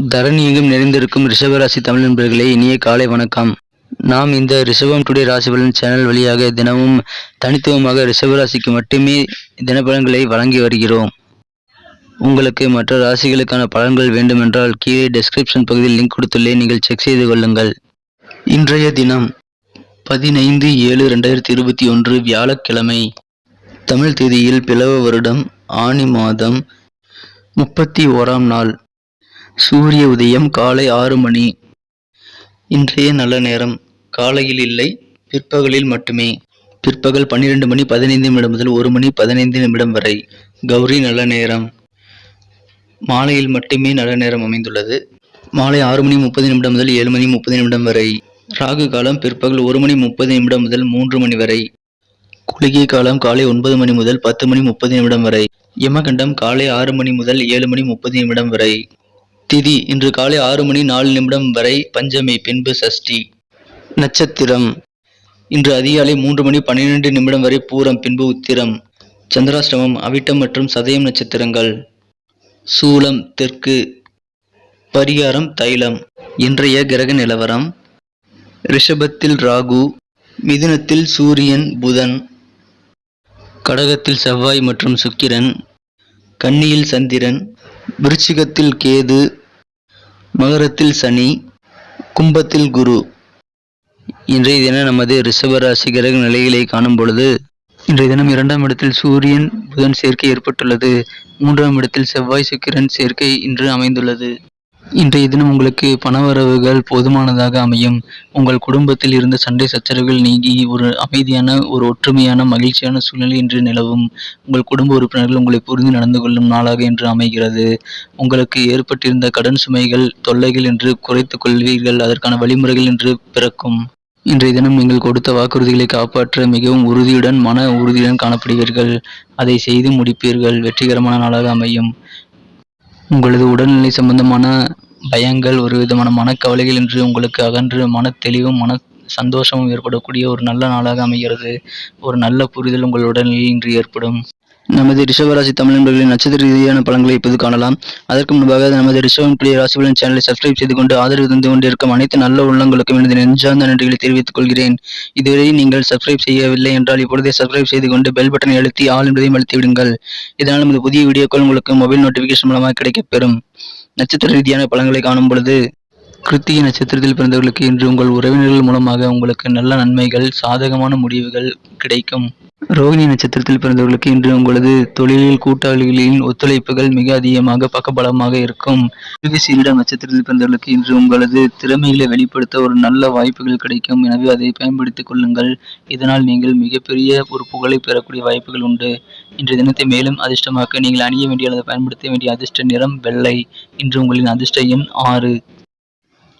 தரணி எங்கும் நிறைந்திருக்கும் ரிஷபராசி தமிழ் நண்பர்களே இனிய காலை வணக்கம். நாம் இந்த ரிஷபம் டுடே ராசி பலன் சேனல் வழியாக தினமும் தனித்துவமாக ரிஷபராசிக்கு மட்டுமே தினப்பலன்களை வழங்கி வருகிறோம். உங்களுக்கு மற்ற ராசிகளுக்கான பலன்கள் வேண்டுமென்றால் கீழே டெஸ்கிரிப்ஷன் பகுதியில் லிங்க் கொடுத்துள்ளேன் நீங்கள் செக் செய்து கொள்ளுங்கள். இன்றைய தினம் பதினைந்து ஏழு ரெண்டாயிரத்தி இருபத்தி ஒன்று வியாழக்கிழமை. தமிழ் தேதியில் பிளவ வருடம் ஆனி மாதம் முப்பத்தி ஓராம் நாள். சூரிய உதயம் காலை ஆறு மணி. இன்றைய நல்ல நேரம். காலையில் இல்லை பிற்பகலில் மட்டுமே. பிற்பகல் பன்னிரண்டு மணி பதினைந்து நிமிடம் முதல் ஒரு மணி பதினைந்து நிமிடம் வரை. கௌரி நல்ல நேரம். மாலையில் மட்டுமே நல்ல நேரம் அமைந்துள்ளது. மாலை ஆறு மணி முப்பது நிமிடம் முதல் ஏழு மணி முப்பது நிமிடம் வரை. ராகு காலம் பிற்பகல் ஒரு மணி முப்பது நிமிடம் முதல் மூன்று மணி வரை. குளிகை காலம் காலை ஒன்பது மணி முதல் பத்து மணி முப்பது நிமிடம் வரை. யமகண்டம் காலை ஆறு மணி முதல் ஏழு மணி முப்பது நிமிடம் வரை. திதி இன்று காலை ஆறு மணி நாலு நிமிடம் வரை பஞ்சமி பின்பு சஷ்டி. நட்சத்திரம். இன்று அதிகாலை மூன்று மணி பன்னிரெண்டு நிமிடம் வரை பூரம் பின்பு உத்திரம். சந்திராஷ்டமம் அவிட்டம் மற்றும் சதயம் நட்சத்திரங்கள். சூலம் தெற்கு. பரிகாரம் தைலம். இன்றைய கிரக நிலவரம். ரிஷபத்தில் ராகு மிதுனத்தில் சூரியன் புதன். கடகத்தில் செவ்வாய் மற்றும் சுக்கிரன். கன்னியில் சந்திரன். விருச்சிகத்தில் கேது மகரத்தில் சனி கும்பத்தில் குரு. இன்றைய தினம் நமது ரிஷபராசி கிரக நிலைகளை காணும் பொழுது இன்றைய தினம் இரண்டாம் இடத்தில் சூரியன் புதன் சேர்க்கை ஏற்பட்டுள்ளது. மூன்றாம் இடத்தில் செவ்வாய் சுக்கிரன் சேர்க்கை இன்று அமைந்துள்ளது. இன்றைய தினம் உங்களுக்கு பணவரவுகள் போதுமானதாக அமையும். உங்கள் குடும்பத்தில் இருந்த சண்டை சச்சரவுகள் நீங்கி ஒரு அமைதியான ஒரு ஒற்றுமையான மகிழ்ச்சியான சூழ்நிலை இன்று நிலவும். உங்கள் குடும்ப உறுப்பினர்கள் உங்களை புரிந்து நடந்து கொள்ளும் நாளாக இன்று அமைகிறது. உங்களுக்கு ஏற்பட்டிருந்த கடன் சுமைகள் தொல்லைகள் என்று குறைத்துக் கொள்வீர்கள். அதற்கான வழிமுறைகள் என்று பிறக்கும். இன்றைய தினம் நீங்கள் கொடுத்த வாக்குறுதிகளை காப்பாற்ற மிகவும் உறுதியுடன் மன உறுதியுடன் காணப்படுவீர்கள். அதை செய்து முடிப்பீர்கள். வெற்றிகரமான நாளாக அமையும். உங்களது உடல்நிலை சம்பந்தமான பயங்கள் ஒரு விதமான மனக்கவலைகள் என்று உங்களுக்கு அகன்று மன தெளிவும் மன சந்தோஷமும் ஏற்படக்கூடிய ஒரு நல்ல நாளாக அமைகிறது. ஒரு நல்ல புரிதல் உங்கள் உடல்நிலையில் இன்று ஏற்படும். நமது ரிஷபராசி தமிழ் நண்பர்களின் நட்சத்திர ரீதியான பலன்களை இப்போது காணலாம். அதற்கு முன்பாக நமது ரிஷபம் பிள்ளை ராசிபலன் சேனலை சப்ஸ்கிரைப் செய்து கொண்டு ஆதரவு தந்து கொண்டிருக்கும் அனைத்து நல்ல உள்ளங்களுக்கும் எனது நெஞ்சார்ந்த நன்றிகளை தெரிவித்துக் கொள்கிறேன். இதுவரை நீங்கள் சப்ஸ்கிரைப் செய்யவில்லை என்றால் இப்பொழுதே சப்ஸ்கிரைப் செய்து கொண்டு பெல் பட்டனை அழுத்தி ஆள் என்பதையும் அழுத்தி விடுங்கள். இதனால் நமது புதிய வீடியோக்கள் உங்களுக்கு மொபைல் நோட்டிபிகேஷன் மூலமாக கிடைக்கப்பெறும் நட்சத்திர ரீதியான பலன்களை காணும் பொழுது கிருத்திகை நட்சத்திரத்தில் பிறந்தவர்களுக்கு இன்று உங்கள் உறவினர்கள் மூலமாக உங்களுக்கு நல்ல நன்மைகள் சாதகமான முடிவுகள் கிடைக்கும். ரோகிணி நட்சத்திரத்தில் பிறந்தவர்களுக்கு இன்று உங்களது தொழிலில் கூட்டாளிகளின் ஒத்துழைப்புகள் மிக அதிகமாக பக்கபலமாக இருக்கும். சீரிடம் நட்சத்திரத்தில் பிறந்தவர்களுக்கு இன்று உங்களது திறமைகளை வெளிப்படுத்த ஒரு நல்ல வாய்ப்புகள் கிடைக்கும். எனவே அதை பயன்படுத்திக் கொள்ளுங்கள். இதனால் நீங்கள் மிகப்பெரிய ஒரு புகழை பெறக்கூடிய வாய்ப்புகள் உண்டு. இன்றைய தினத்தை மேலும் அதிர்ஷ்டமாக்க நீங்கள் அணிய வேண்டிய அல்லது பயன்படுத்த வேண்டிய அதிர்ஷ்ட நிறம் வெள்ளை. இன்று உங்களின் அதிர்ஷ்ட எண் ஆறு.